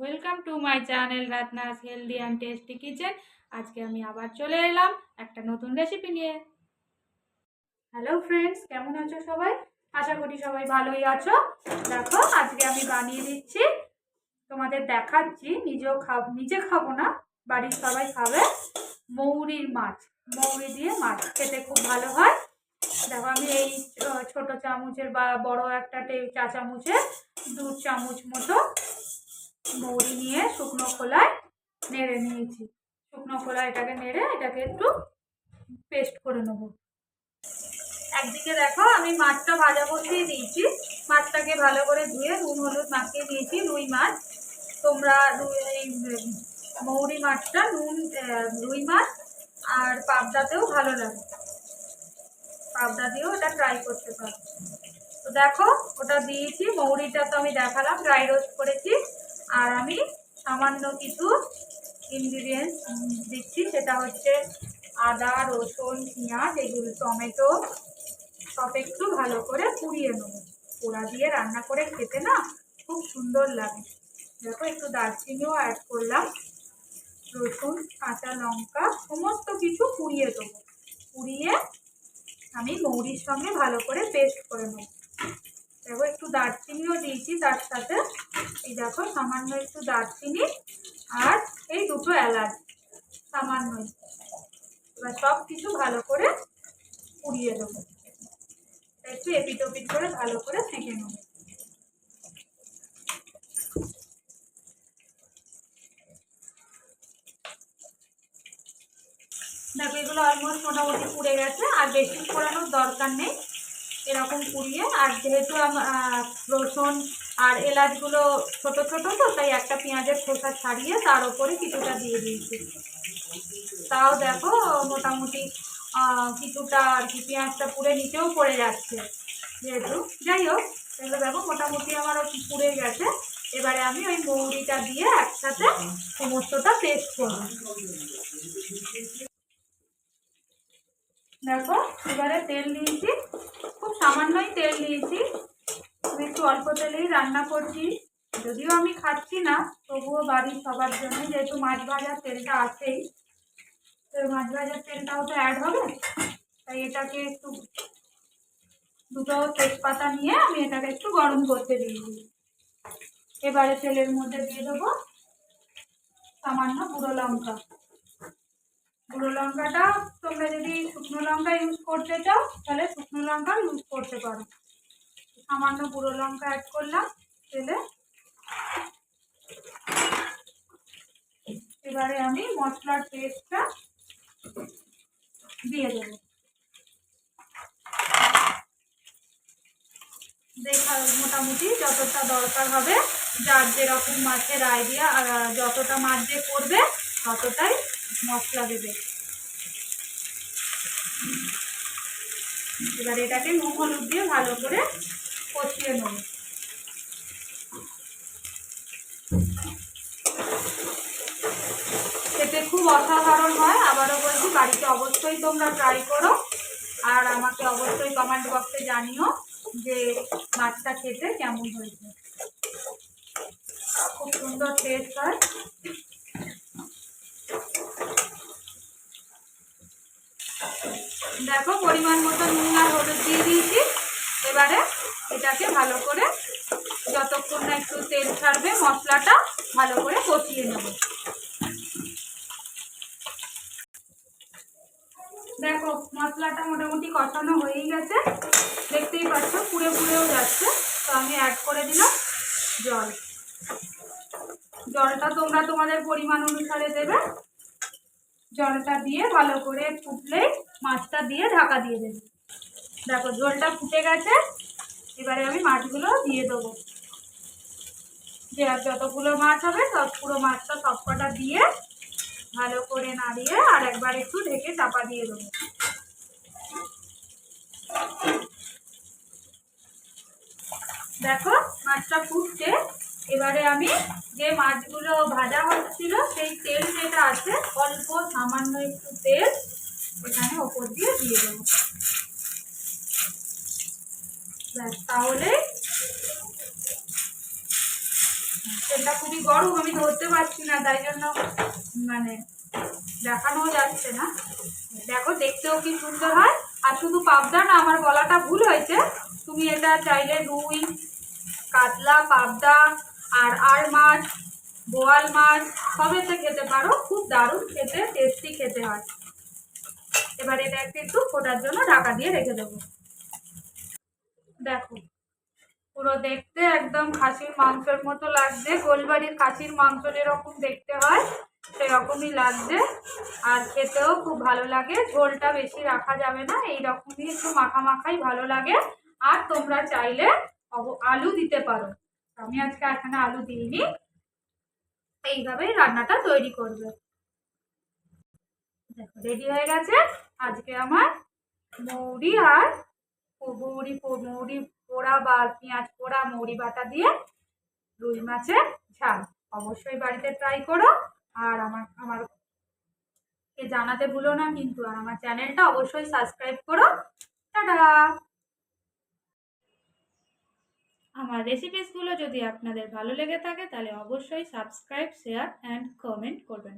Welcome to my channel Ratna's healthy and tasty kitchen আজকে আমি আবার চলে এলাম একটা নতুন রেসিপি নিয়ে। হ্যালো ফ্রেন্ডস কেমন আছো সবাই? আশা করি সবাই ভালোই আছো। দেখো, আজকে আমি বানিয়ে দিচ্ছি, তোমাদের দেখাচ্ছি, নিজেও খাব, নিজে খাব না, বাড়ির সবাই খাবে, মৌরির মাছ, মৌরি দিয়ে মাছ খেতে খুব ভালো হয়। দেখো, আমি এই, ছোট চামচের বা বড় একটা চা চামচের, দু চামচ মতো মৌরি নিয়ে শুকনো খোলায় নেড়ে নিয়েছি। শুকনো খোলা এটাকে নেড়ে এটাকে একটু পেস্ট করে নেব। একদিকে দেখো আমি মাছটা ভাজা বসিয়ে দিয়েছি। মাছটাকে ভালো করে ধুয়ে নুন, হলুদ মাখিয়ে দিয়েছি রুই মাছ। তোমরা এই, মৌরি মাছটা নুন রুই মাছ আর পাবদাতেও ভালো লাগে। পাবদা দিয়েও এটা ট্রাই করতে পারো। তো দেখো, ওটা দিয়েছি, মৌরিটা তো আমি দেখালাম ড্রাই রোস্ট করেছি। আর আমি সামান্য কিছু ইনগ্রিডিয়েন্টস দিচ্ছি, সেটা হচ্ছে আদা, রসুন, পেঁয়াজ, এগুলো টমেটো, সব একটু ভালো করে পুড়িয়ে নেব। পোড়া দিয়ে রান্না করে খেতে না খুব সুন্দর লাগে। দেখো, একটু দারচিনিও অ্যাড করলাম। রসুন, কাঁচা লঙ্কা, সমস্ত কিছু পুড়িয়ে দেবো। পুড়িয়ে আমি মৌরির সঙ্গে ভালো করে পেস্ট করে নেব। দেখো, একটু দারচিনিও দিয়েছি, তার সাথে এই দেখো, সামান্য একটু দারচিনি আর এই দুটো এলাচ, সামান্য এবার সব কিছু ভালো করে পুড়িয়ে দেবো। একটু এপিট ওপিট করে ভালো করে ফেঁকে নেব। দেখো, এগুলো অলমোস্ট মোটামুটি পুড়ে গেছে, আর বেশি পোড়ানোর দরকার নেই। এরকম পুড়িয়ে, আর যেহেতু রসুন আর এলাচগুলো ছোট ছোট তো, তাই একটা পেঁয়াজের খোসা ছাড়িয়ে তার উপরে কিছুটা দিয়ে দিয়েছি। তাও দেখো মোটামুটি কিছুটা আর কি পেঁয়াজটা পুড়ে নিচেও পড়ে যাচ্ছে যেহেতু। যাই হোক, এগুলো দেখো মোটামুটি আমার পুড়ে গেছে। এবারে আমি ওই মৌরিটা দিয়ে একসাথে সমস্তটা পেস্ট করব। দেখো, এবারে তেল দিয়েছি খুব সামান্যই তেল দিয়েছি আমি একটু অল্প তেলেই রান্না করছি। যদিও আমি খাচ্ছি না, তবুও বাড়ির সবার জন্য যেহেতু মাছ ভাজার তেলটা আছেই, তো মাছ ভাজার তেলটাও তো অ্যাড হবে। তাই এটাকে একটু দুটো তেজপাতা নিয়ে আমি এটাকে একটু গরম করতে দিয়েছি এবারে তেলের মধ্যে দিয়ে দেবো সামান্য গুঁড়ো লঙ্কা। গুঁড়ো লঙ্কাটা তোমরা যদি শুকনো লঙ্কা ইউজ করতে চাও, তাহলে শুকনো লঙ্কা ইউজ করতে পারো। সামান্য গুঁড়ো লঙ্কা অ্যাড করলাম, তেলে। এবারে আমি মশলার পেস্টটা দিয়ে দেবো। দেখা, মোটামুটি যতটা দরকার হবে, যার যেরকম মাছের আইডিয়া যতটা মাছ যে করবে, ততটাই মশলা দেবে। এবার এটাকে নুন হলুদ দিয়ে ভালো করে কষিয়ে নেব। খেতে খুব অসাধারণ হয়, আবারও বলছি বাড়িতে অবশ্যই তোমরা ট্রাই করো, আর আমাকে অবশ্যই কমেন্ট বক্সে জানিও যে মাছটা খেতে কেমন হয়েছে। খুব সুন্দর টেস্ট হয়। দেখো পরিমাণ মতো নুন আর হলুদ দিয়ে দিয়েছি, এবারে এটাকে ভালো করে যতক্ষণ না একটু তেল ছাড়বে, মশলাটা ভালো করে কষিয়ে নেব। দেখো, মশলাটা মোটামুটি কষানো হয়েই গেছে। দেখতেই পাচ্ছ, পুড়ে পুড়েও যাচ্ছে। তো আমি অ্যাড করে দিলাম জল। জলটা তোমরা তোমাদের পরিমাণ অনুসারে দেবে। জলটা দিয়ে ভালো করে ফুটলেই মাছটা দিয়ে ঢাকা দিয়ে দেবে। দেখো জলটা ফুটে গেছে। এবারে আমি মাছগুলো দিয়ে দেবো। যে আর যতগুলো মাছ হবে, সব পুরো মাছটা সবকটা দিয়ে ভালো করে নাড়িয়ে আর একবার একটু ঢেকে চাপা দিয়ে দেবো। দেখো মাছটা ফুটছে। এবারে আমি যে মাছগুলো ভাজা হচ্ছিল, সেই তেল যেটা আছে, অল্প সামান্য একটু তেল এখানে ওপর দিয়ে দিয়ে দেবো। তাহলে তেলটা খুবই গরম, আমি ধরতে পারছি না, তাই জন্য মানে দেখানো যাচ্ছে না। দেখো, দেখতেও কি সুন্দর হয়। আর শুধু পাবদা না, আমার গলাটা ভুল হয়েছে। তুমি এটা চাইলে রুই, কাতলা, পাবদা আর আর মাছ, বোয়াল মাছ সবেতে খেতে পারো। খুব দারুণ খেতে টেস্টি খেতে হয়। এবার এটা একটু ফোটার জন্য ঢাকা দিয়ে রেখে দেবো। দেখো। পুরো দেখতে একদম খাসির মাংসের মতো লাগছে। গোলবাড়ির খাসির মাংস যেরকম দেখতে হয়, সেরকমই লাগছে। আর খেতেও খুব ভালো লাগে। ঝোলটা বেশি রাখা যাবে না। এই রকমই একটু মাখা মাখাই ভালো লাগে। আর তোমরা চাইলে আলু দিতে পারো। আমি আজকে এখানে আলু দিইনি। এইভাবেই রান্নাটা তৈরি করবে। দেখো, রেডি হয়ে গেছে। আজকে আমার মৌরি আর মৌরি মৌরি পোড়া বা পেঁয়াজ পোড়া মৌরি বাটা দিয়ে রুই মাছের ঝাল। অবশ্যই বাড়িতে ট্রাই করো। আর আমার আমার কে জানাতে ভুলো না কিন্তু, আর আমার চ্যানেলটা অবশ্যই সাবস্ক্রাইব করো। টাটা! আমার রেসিপিসগুলো যদি আপনাদের ভালো লেগে থাকে, তাহলে অবশ্যই সাবস্ক্রাইব শেয়ার অ্যান্ড কমেন্ট করবেন।